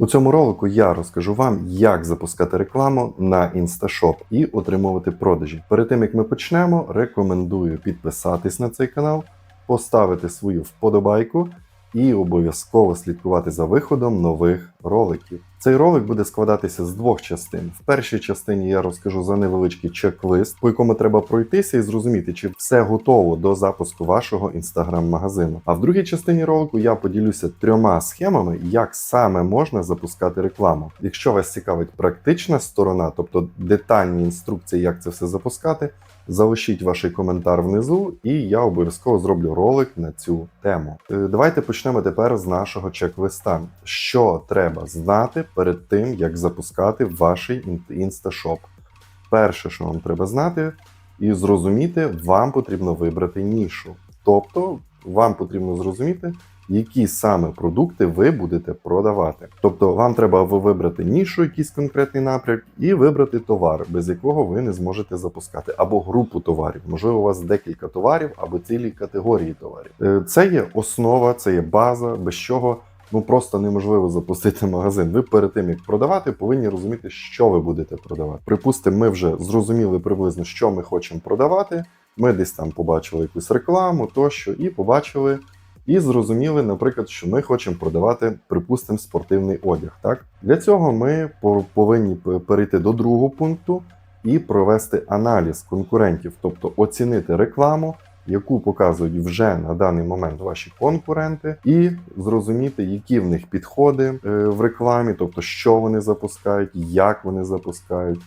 У цьому ролику я розкажу вам, як запускати рекламу на InstaShop і отримувати продажі. Перед тим як ми почнемо, рекомендую підписатись на цей канал, поставити свою вподобайку і обов'язково слідкувати за виходом нових роликів. Цей ролик буде складатися з двох частин. В першій частині я розкажу за невеличкий чек-лист, по якому треба пройтися і зрозуміти, чи все готово до запуску вашого інстаграм-магазину. А в другій частині ролику я поділюся трьома схемами, як саме можна запускати рекламу. Якщо вас цікавить практична сторона, тобто детальні інструкції, як це все запускати, залишіть ваш коментар внизу, і я обов'язково зроблю ролик на цю тему. Е, Давайте почнемо тепер з нашого чек-листа. Що треба знати перед тим, як запускати ваш інсташоп? Перше, що вам треба знати і зрозуміти, вам потрібно вибрати нішу. Тобто, вам потрібно зрозуміти, які саме продукти ви будете продавати. Тобто, вам треба вибрати нішу, якийсь конкретний напрямок, і вибрати товар, без якого ви не зможете запускати, або групу товарів. Можливо, у вас декілька товарів або цілі категорії товарів. Е, Це є основа, це є база, без чого. Ну просто неможливо запустити магазин. Ви перед тим як продавати, повинні розуміти, що ви будете продавати. Припустимо, ми вже зрозуміли приблизно, що ми хочемо продавати. Ми десь там побачили якусь рекламу, тощо, і побачили, і зрозуміли, наприклад, що ми хочемо продавати, припустимо, спортивний одяг. Так для цього ми повинні перейти до другого пункту і провести аналіз конкурентів, тобто оцінити рекламу, яку показують вже на даний момент ваші конкуренти, і зрозуміти, які в них підходи е, в рекламі, тобто що вони запускають, як вони запускають,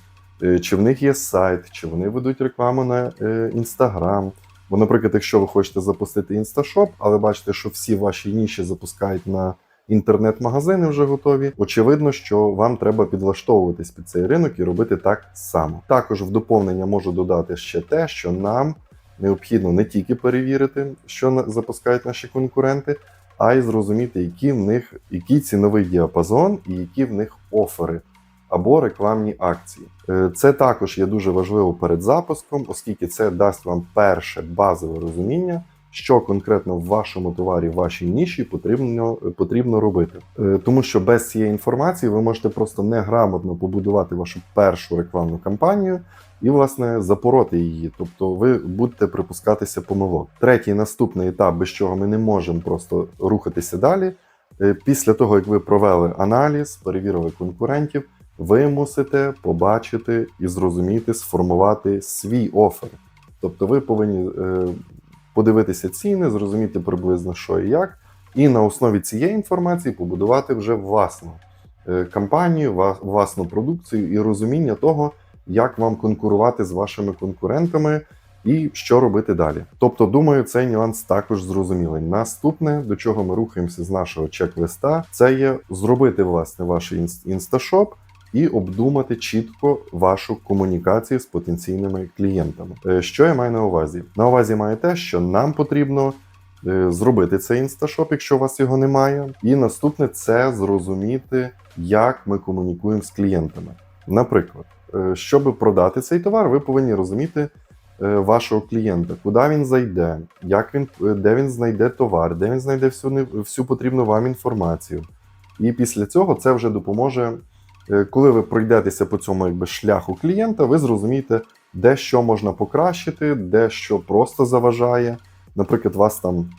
е, чи в них є сайт, чи вони ведуть рекламу на Інстаграм. Бо, наприклад, якщо ви хочете запустити інсташоп, але бачите, що всі ваші ніші запускають на інтернет-магазини вже готові. Очевидно, що вам треба підлаштовуватись під цей ринок і робити так само. Також в доповнення можу додати ще те, що нам необхідно не тільки перевірити, що запускають наші конкуренти, а й зрозуміти, які в них який ціновий діапазон і які в них офери або рекламні акції. Е, Це також є дуже важливо перед запуском, оскільки це дасть вам перше базове розуміння, що конкретно в вашому товарі, в вашій ніші потрібно, потрібно робити. Е, Тому що без цієї інформації ви можете просто неграмотно побудувати вашу першу рекламну кампанію і, власне, запороти її. Тобто ви будете припускатися помилок. Третій наступний етап, без чого ми не можемо просто рухатися далі. Е, Після того, як ви провели аналіз, перевірили конкурентів, ви мусите побачити і зрозуміти, сформувати свій офер. Тобто ви повинні е, подивитися ціни, зрозуміти приблизно що і як, і на основі цієї інформації побудувати вже власну е, кампанію, власну продукцію і розуміння того, як вам конкурувати з вашими конкурентами і що робити далі. Тобто, думаю, цей нюанс також зрозумілий. Наступне, до чого ми рухаємося з нашого чек-листа, це є зробити власне ваш інс- інсташоп і обдумати чітко вашу комунікацію з потенційними клієнтами. Е, Що я маю на увазі? На увазі маю те, що нам потрібно е, зробити цей інсташоп, якщо у вас його немає. І наступне це зрозуміти, як ми комунікуємо з клієнтами. Наприклад, е, щоб продати цей товар, ви повинні розуміти вашого клієнта, куди він зайде, як він, де він знайде товар, де він знайде всю, всю потрібну вам інформацію. І після цього це вже допоможе, коли ви пройдетеся по цьому якби, шляху клієнта, ви зрозумієте, де що можна покращити, де що просто заважає. Наприклад, у вас там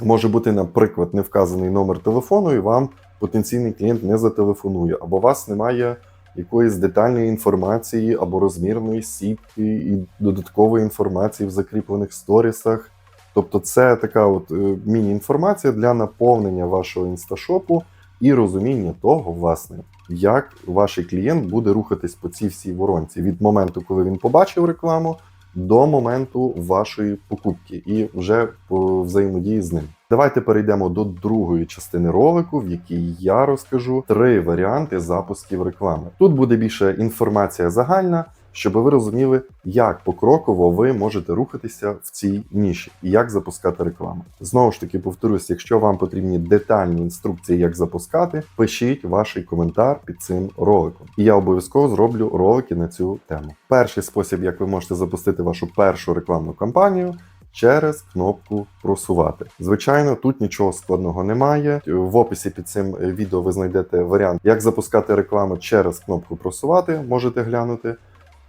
може бути, наприклад, не вказаний номер телефону, і вам потенційний клієнт не зателефонує, або у вас немає якоїсь детальної інформації або розмірної сітки і додаткової інформації в закріплених сторісах. Тобто, це така от е, міні-інформація для наповнення вашого інсташопу і розуміння того, власне, як ваш клієнт буде рухатись по цій всій воронці від моменту, коли він побачив рекламу, до моменту вашої покупки і вже по взаємодії з ним. Давайте перейдемо до другої частини ролику, в якій я розкажу три варіанти запусків реклами. Тут буде більше інформація загальна, щоб ви розуміли, як покроково ви можете рухатися в цій ніші і як запускати рекламу. Знову ж таки, повторюсь, якщо вам потрібні детальні інструкції, як запускати, пишіть ваш коментар під цим роликом. І я обов'язково зроблю ролики на цю тему. Перший спосіб, як ви можете запустити вашу першу рекламну кампанію. через кнопку просувати. Звичайно, тут нічого складного немає. В описі під цим відео ви знайдете варіант, як запускати рекламу через кнопку просувати. Можете глянути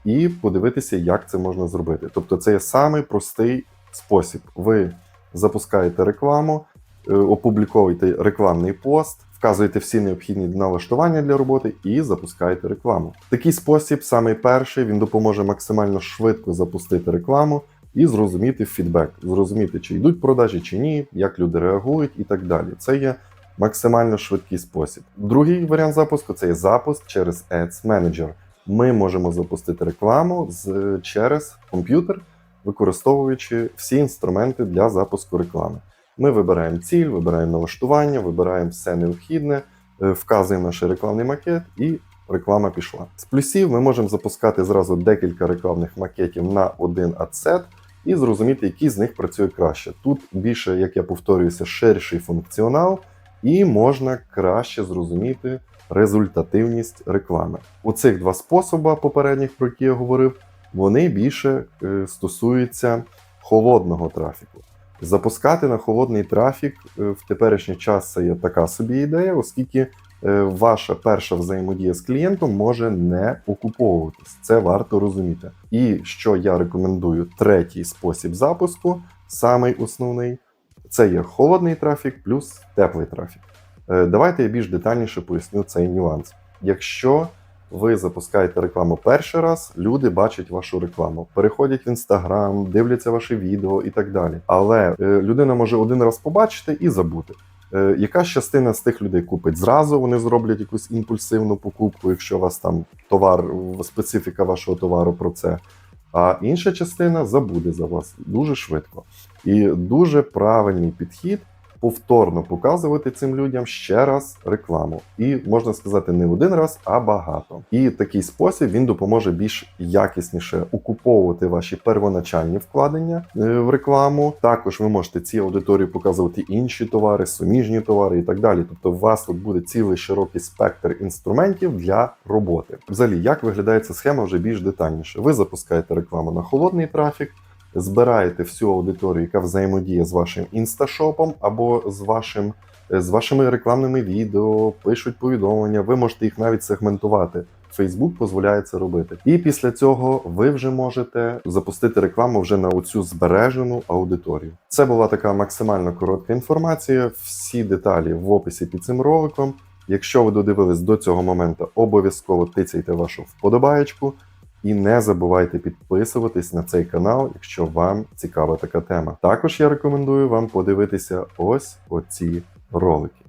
і подивитися, як це можна зробити. Тобто, це є самий простий спосіб. Ви запускаєте рекламу, е, опубліковуєте рекламний пост, вказуєте всі необхідні налаштування для роботи і запускаєте рекламу. Такий спосіб, самий перший, він допоможе максимально швидко запустити рекламу і зрозуміти фідбек, зрозуміти, чи йдуть продажі, чи ні, як люди реагують і так далі. Це є максимально швидкий спосіб. Другий варіант запуску це є запуск через Ads Manager. Ми можемо запустити рекламу з, через комп'ютер, використовуючи всі інструменти для запуску реклами. Ми вибираємо ціль, вибираємо налаштування, вибираємо все необхідне, е, вказуємо наш рекламний макет і реклама пішла. З плюсів ми можемо запускати зразу декілька рекламних макетів на один адсет і зрозуміти, який з них працює краще. Тут більше, як я повторююся, ширший функціонал, і можна краще зрозуміти результативність реклами. Оцих два способи попередніх, про які я говорив, вони більше е, стосуються холодного трафіку. Запускати на холодний трафік е, в теперішній час це є така собі ідея, оскільки е, ваша перша взаємодія з клієнтом може не окуповуватись. Це варто розуміти. І що я рекомендую, третій спосіб запуску, самий основний, це є холодний трафік плюс теплий трафік. Е, Давайте я більш детальніше поясню цей нюанс. Якщо ви запускаєте рекламу перший раз, люди бачать вашу рекламу, переходять в інстаграм, дивляться ваші відео і так далі. Але е, людина може один раз побачити і забути. Е, Якась частина з тих людей купить зразу, вони зроблять якусь імпульсивну покупку, якщо у вас там товар, специфіка вашого товару про це. А інша частина забуде за вас дуже швидко. І дуже правильний підхід повторно показувати цим людям ще раз рекламу. І можна сказати, не один раз, а багато. І такий спосіб він допоможе більш якісніше окуповувати ваші первоначальні вкладення е, в рекламу. Також ви можете цій аудиторії показувати інші товари, суміжні товари і так далі. Тобто, у вас тут буде цілий широкий спектр інструментів для роботи. Взагалі, як виглядає ця схема вже більш детальніше. Ви запускаєте рекламу на холодний трафік збираєте всю аудиторію, яка взаємодіє з вашим інсташопом або з вашим. З вашими рекламними відео пишуть повідомлення, ви можете їх навіть сегментувати. Facebook дозволяє це робити. І після цього ви вже можете запустити рекламу вже на оцю збережену аудиторію. Це була така максимально коротка інформація. Всі деталі в описі під цим роликом. Якщо ви додивились до цього моменту, обов'язково тицяйте вашу вподобаєчку. І не забувайте підписуватись на цей канал, якщо вам цікава така тема. Також я рекомендую вам подивитися ось оці ролики.